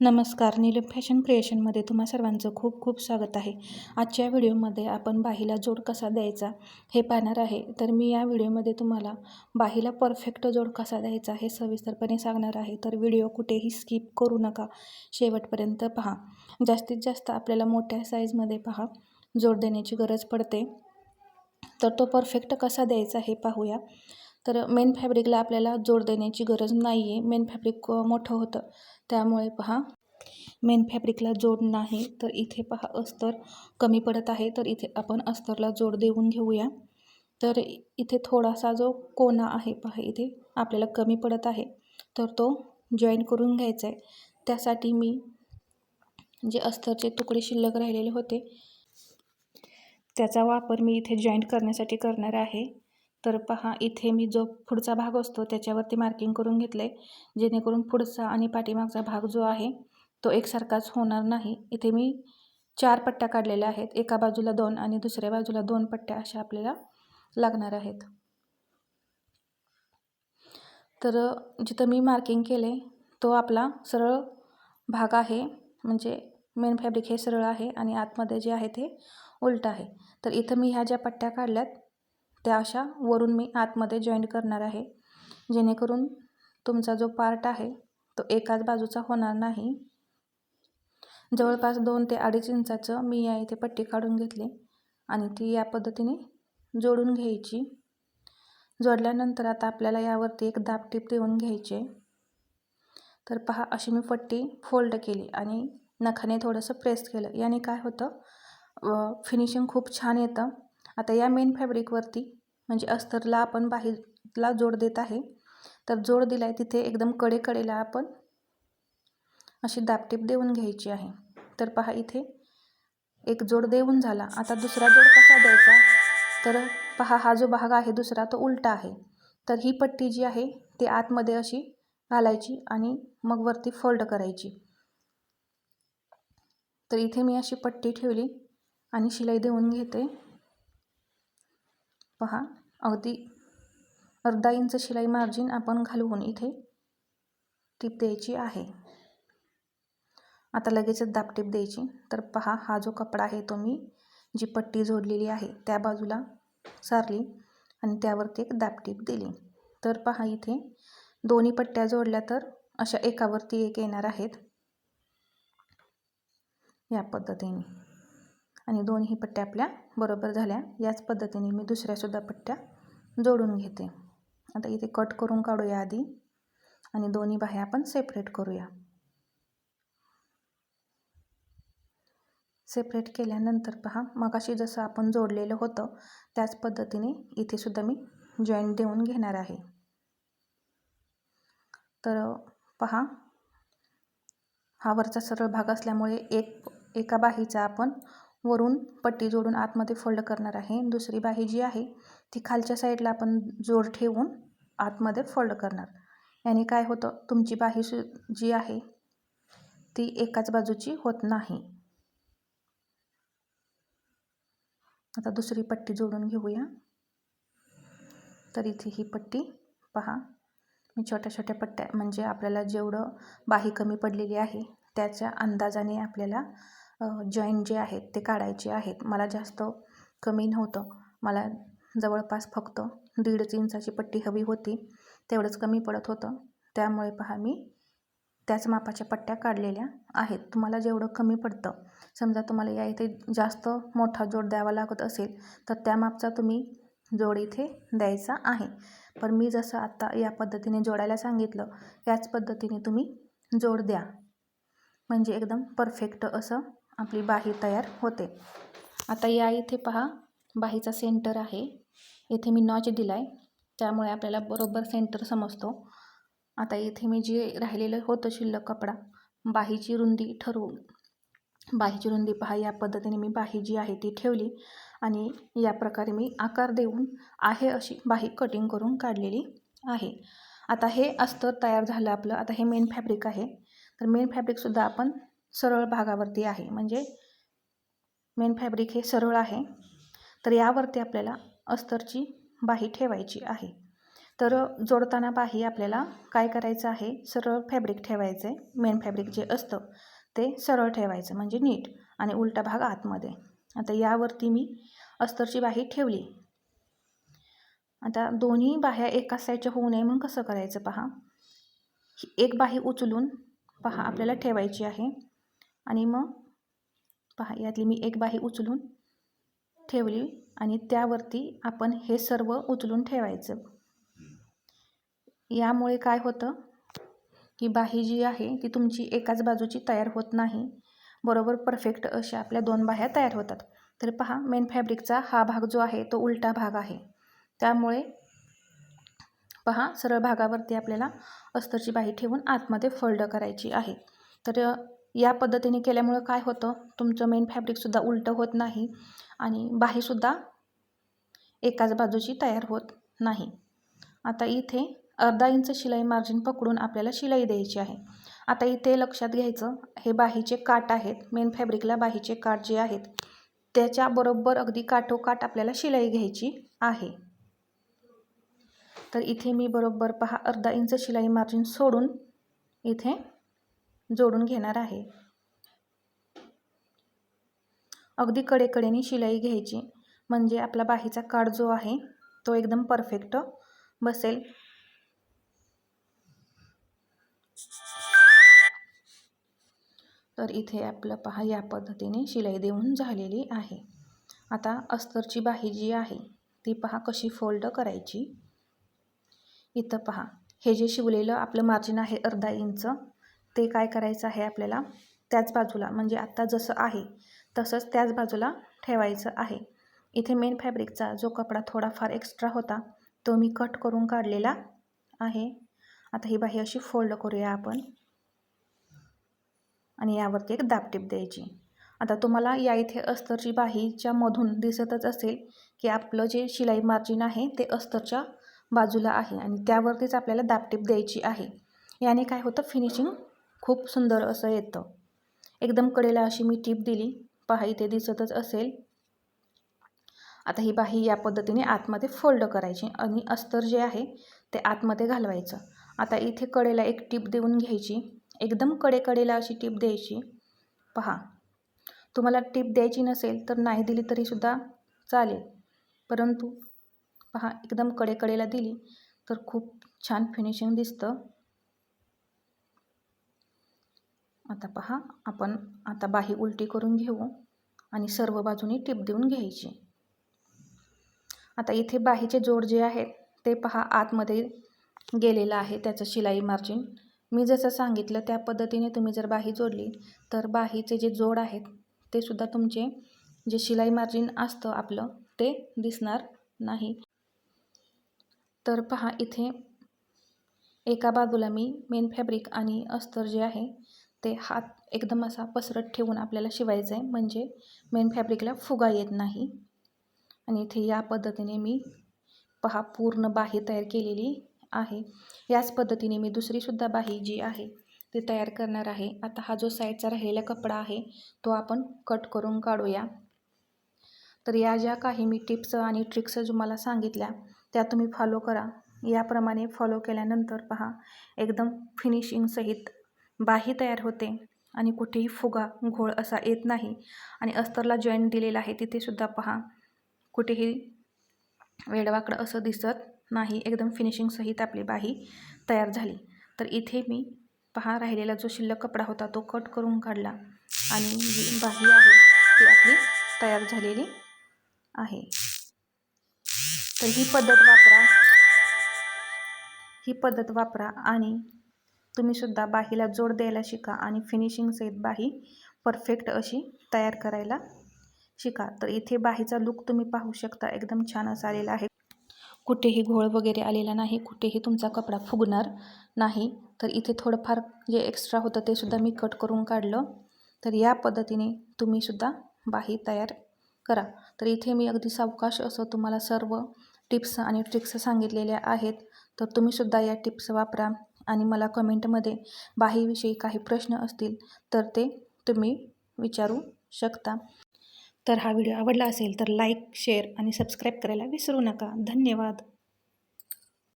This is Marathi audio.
नमस्कार नीलम फॅशन क्रिएशनमध्ये तुम्हा सर्वांचं खूप खूप स्वागत आहे. आजच्या व्हिडिओमध्ये आपण बाहीला जोड कसा द्यायचा हे पाहणार आहे. तर मी या व्हिडिओमध्ये तुम्हाला बाहीला परफेक्ट जोड कसा द्यायचा हे सविस्तरपणे सांगणार आहे. तर व्हिडिओ कुठेही स्किप करू नका. शेवटपर्यंत पहा. जास्तीत जास्त आपल्याला मोठ्या साईजमध्ये पहा. जोड देण्याची गरज पडते. तर तो परफेक्ट कसा द्यायचा हे पाहूया. तर मेन फॅब्रिकला आपल्याला जोड देण्याची गरज नाही आहे मेन फॅब्रिक मोठं होतं. त्यामुळे पहा मेन फॅब्रिकला जोड नाही तर इथे पहा अस्तर कमी पडत आहे तर इथे आपण अस्तरला जोड देऊन घेऊया. तर इथे थोडासा जो कोना आहे पहा इथे आपल्याला कमी पडत आहे तर तो जॉईन करून घ्यायचा आहे. त्यासाठी मी जे अस्तरचे तुकडे शिल्लक राहिलेले होते त्याचा वापर मी इथे जॉईंट करण्यासाठी करणार आहे. तर पहा इथे मी जो पुढचा भाग असतो त्याच्यावरती मार्किंग करून घेतलं आहे जेणेकरून पुढचा आणि पाठीमागचा भाग जो आहे तो एकसारखाच होणार नाही. इथे मी चार पट्ट्या काढलेल्या आहेत. एका बाजूला दोन आणि दुसऱ्या बाजूला दोन पट्ट्या अशा आपल्याला लागणार आहेत. तर जिथं मी मार्किंग केले तो आपला सरळ भाग आहे. म्हणजे मेन फॅब्रिक हे सरळ आहे आणि आतमध्ये जे आहे ते उलट आहे. तर इथं मी ह्या ज्या पट्ट्या काढल्यात त्या अशा वरून मी आतमध्ये जॉईंट करणार आहे. जेणेकरून तुमचा जो पार्ट आहे तो एकाच बाजूचा होणार नाही. जवळपास दोन ते अडीच इंचाचं मी या इथे पट्टी काढून घेतली आणि ती या पद्धतीने जोडून घ्यायची. जोडल्यानंतर आता आपल्याला यावरती एक दाब टीप देऊन घ्यायचे. तर पहा अशी मी पट्टी फोल्ड केली आणि नखाने थोडंसं प्रेस केलं. याने काय होतं फिनिशिंग खूप छान येतं. आता या मेन फॅब्रिकवरती म्हणजे अस्तरला आपण बाहेरला जोड देत आहे तर जोड दिला आहे तिथे एकदम कडेकडेला आपण अशी दापटीप देऊन घ्यायची आहे. तर पहा इथे एक जोड देऊन झाला. आता दुसरा जोड कसा द्यायचा? तर पहा हा जो भाग आहे दुसरा तो उलटा आहे. तर ही पट्टी जी आहे ती आतमध्ये अशी घालायची आणि मग वरती फोल्ड करायची. तर इथे मी अशी पट्टी ठेवली आणि शिलाई देऊन घेते. पहा. अगदी अर्धा इंच शिलाई मार्जिन आपण घालवून इथे टीप द्यायची आहे. आता लगेचच दापटीप द्यायची. तर पहा हा जो कपडा आहे तो मी जी पट्टी जोडलेली आहे त्या बाजूला सारली आणि त्यावरती एक दापटीप दिली. तर पहा इथे दोन्ही पट्ट्या जोडल्या तर अशा एकावरती एक येणार आहेत. या पद्धतीने. आणि दोन्ही पट्ट्या आपल्या बरोबर झाल्या. याच पद्धतीने मी दुसऱ्यासुद्धा पट्ट्या जोडून घेते. आता इथे कट करून काढूया आधी आणि दोन्ही बाह्या आपण सेपरेट करूया. सेपरेट केल्यानंतर पहा मगाशी जसं आपण जोडलेलं होतं त्याच पद्धतीने इथेसुद्धा मी जॉईंट देऊन घेणार आहे. तर पहा हा वरचा सरळ भाग असल्यामुळे एक एका बाहीचा आपण वरून पट्टी जोडून आतमध्ये फोल्ड करणार आहे. दुसरी बाही जी आहे ती खालच्या साईडला आपण जोड ठेवून आतमध्ये फोल्ड करणार. याने काय होतं तुमची बाही जी आहे ती एकाच बाजूची होत नाही. आता दुसरी पट्टी जोडून घेऊया. तर इथे ही पट्टी पहा. मी छोट्या छोट्या पट्ट्या म्हणजे आपल्याला जेवढं बाही कमी पडलेली आहे त्याच्या अंदाजाने आपल्याला जॉईंट जे आहेत ते काढायचे आहेत. मला जास्त कमी नव्हतं. मला जवळपास फक्त दीडच इंचाची पट्टी हवी होती. तेवढंच कमी पडत होतं. त्यामुळे पहा मी त्याच मापाच्या पट्ट्या काढलेल्या आहेत. तुम्हाला जेवढं कमी पडतं समजा तुम्हाला या इथे जास्त मोठा जोड द्यावा लागत असेल तर त्या मापचा तुम्ही जोड इथे द्यायचा आहे. पण मी जसं आत्ता या पद्धतीने जोडायला सांगितलं याच पद्धतीने तुम्ही जोड द्या. म्हणजे एकदम परफेक्ट असं आपली बाही तयार होते. आता या इथे पहा बाहीचा सेंटर आहे. इथे मी नॉच दिला आहे त्यामुळे आपल्याला बरोबर सेंटर समजतो. आता इथे मी जे राहिलेलं होतं शिल्लक कपडा बाहीची रुंदी ठरवून बाहीची रुंदी पहा या पद्धतीने मी बाही जी आहे ती ठेवली आणि या प्रकारे मी आकार देऊन आहे अशी बाही कटिंग करून काढलेली आहे. आता हे अस्तर तयार झालं आपलं. आता हे मेन फॅब्रिक आहे. तर मेन फॅब्रिकसुद्धा आपण सरळ भागावरती आहे. म्हणजे मेन फॅब्रिक हे सरळ आहे. तर यावरती आपल्याला अस्तरची बाही ठेवायची आहे. तर जोडताना बाही आपल्याला काय करायचं आहे? सरळ फॅब्रिक ठेवायचं आहे मेन फॅब्रिक जे असतं ते सरळ ठेवायचं. म्हणजे नीट आणि उलटा भाग आतमध्ये. आता यावरती मी अस्तरची बाही ठेवली. आता दोन्ही बाह्या एकाच साईडच्या होऊ नये म्हणून कसं करायचं पहा? एक बाही उचलून पहा आपल्याला ठेवायची आहे. आणि मग पहा यातली मी एक बाही उचलून ठेवली आणि त्यावरती आपण हे सर्व उचलून ठेवायचं. यामुळे काय होतं की बाही जी आहे ती तुमची एकाच बाजूची तयार होत नाही. बरोबर परफेक्ट अशा आपल्या दोन बाह्या तयार होतात. तर पहा मेन फॅब्रिकचा हा भाग जो आहे तो उलटा भाग आहे. त्यामुळे पहा सरळ भागावरती आपल्याला अस्तरची बाही ठेवून आतमध्ये फोल्ड करायची आहे. तर या पद्धतीने केल्यामुळं काय होतं? तुमचं मेन फॅब्रिकसुद्धा उलटं होत नाही आणि बाहीसुद्धा एकाच बाजूची तयार होत नाही. आता इथे अर्धा इंच शिलाई मार्जिन पकडून आपल्याला शिलाई द्यायची आहे. आता इथे लक्षात घ्यायचं हे बाहीचे काट आहेत. मेन फॅब्रिकला बाहीचे काट जे आहेत त्याच्याबरोबर अगदी काठोकाठ आपल्याला शिलाई घ्यायची आहे. तर इथे मी बरोबर पहा अर्धा इंच शिलाई मार्जिन सोडून इथे जोडून घेणार आहे. अगदी कडेकडेने शिलाई घ्यायची. म्हणजे आपला बाहीचा काठ जो आहे तो एकदम परफेक्ट बसेल. तर इथे आपलं पहा या पद्धतीने शिलाई देऊन झालेली आहे. आता अस्तरची बाही जी आहे ती पहा कशी फोल्ड करायची. इथं पहा हे जे शिवलेलं आपलं मार्जिन आहे अर्धा इंच ते काय करायचं आहे आपल्याला? त्याच बाजूला म्हणजे आत्ता जसं आहे तसंच त्याच बाजूला ठेवायचं आहे. इथे मेन फॅब्रिकचा जो कपडा थोडाफार एक्स्ट्रा होता तो मी कट करून काढलेला आहे. आता ही बाही अशी फोल्ड करूया आपण. आणि यावरती एक दापटीप द्यायची. आता तुम्हाला या इथे अस्तरची बाहीच्या मधून दिसतच असेल की आपलं जे शिलाई मार्जिन आहे ते अस्तरच्या बाजूला आहे. आणि त्यावरतीच आपल्याला दापटीप द्यायची आहे. याने काय होतं? फिनिशिंग खूप सुंदर असं येतं. एकदम कडेला अशी मी टीप दिली. पहा इथे दिसतच असेल. आता ही बाही या पद्धतीने आतमध्ये फोल्ड करायची आणि अस्तर जे आहे ते आतमध्ये घालवायचं. आता इथे कडेला एक टीप देऊन घ्यायची. एकदम कडेकडेला अशी टीप द्यायची. पहा तुम्हाला टीप द्यायची नसेल तर नाही दिली तरीसुद्धा चालेल. परंतु पहा एकदम कडेकडेला दिली तर खूप छान फिनिशिंग दिसतं. आता पहा आपण आता बाही उलटी करून घेऊ आणि सर्व बाजूनी टिप देऊन घ्यायची. आता इथे बाहीचे जोड जे आहेत ते पहा आतमध्ये गेलेलं आहे त्याचं शिलाई मार्जिन मी जसं सांगितलं त्या पद्धतीने तुम्ही जर बाही जोडली तर बाहीचे जे जोड आहेत ते सुद्धा तुमचे जे शिलाई मार्जिन असतं आपलं ते दिसणार नाही. तर पहा इथे एका बाजूला मी मेन फॅब्रिक आणि अस्तर जे आहे ते हात एकदम असा पसरत ठेवून आपल्याला शिवायचं आहे. म्हणजे मेन फॅब्रिकला फुगा येत नाही. आणि इथे या पद्धतीने मी पहा पूर्ण बाही तयार केलेली आहे. याच पद्धतीने मी दुसरीसुद्धा बाही जी आहे ती तयार करणार आहे. आता हा जो साईडचा राहिलेला कपडा आहे तो आपण कट करून काढूया. तर या ज्या काही मी टिप्स आणि ट्रिक्स तुम्हाला सांगितल्या त्या तुम्ही फॉलो करा. याप्रमाणे फॉलो केल्यानंतर पहा एकदम फिनिशिंगसहित बाही तयार होते आणि कुठेही फुगा घोळ असा येत नाही. आणि अस्तरला जॉईंट दिलेला आहे तिथेसुद्धा पहा. कुठेही वेडवाकडं असं दिसत नाही. एकदम फिनिशिंगसहित आपली बाही तयार झाली. तर इथे मी पहा राहिलेला जो शिल्लक कपडा होता तो कट करून काढला. आणि जी बाही आहे ती आपली तयार झालेली आहे. तर ही पद्धत वापरा. ही पद्धत वापरा आणि तुम्हीसुद्धा बाहीला जोड द्यायला शिका आणि फिनिशिंगसहित बाही परफेक्ट अशी तयार करायला शिका. तर इथे बाहीचा लुक तुम्ही पाहू शकता. एकदम छान असा आलेला आहे. कुठेही घोळ वगैरे आलेला नाही. कुठेही तुमचा कपडा फुगणार नाही. तर इथे थोडंफार जे एक्स्ट्रा होतं ते सुद्धा मी कट करून काढलं. तर या पद्धतीने तुम्हीसुद्धा बाही तयार करा. तर इथे मी अगदी सावकाश असं तुम्हाला सर्व टिप्स आणि ट्रिक्स सांगितलेल्या आहेत. तर तुम्हीसुद्धा या टिप्स वापरा. आणि मला कमेंटमध्ये बाहीविषयी काही प्रश्न असतील तर ते तुम्ही विचारू शकता. तर हा व्हिडिओ आवडला असेल तर लाईक शेअर आणि सबस्क्राईब करायला विसरू नका. धन्यवाद.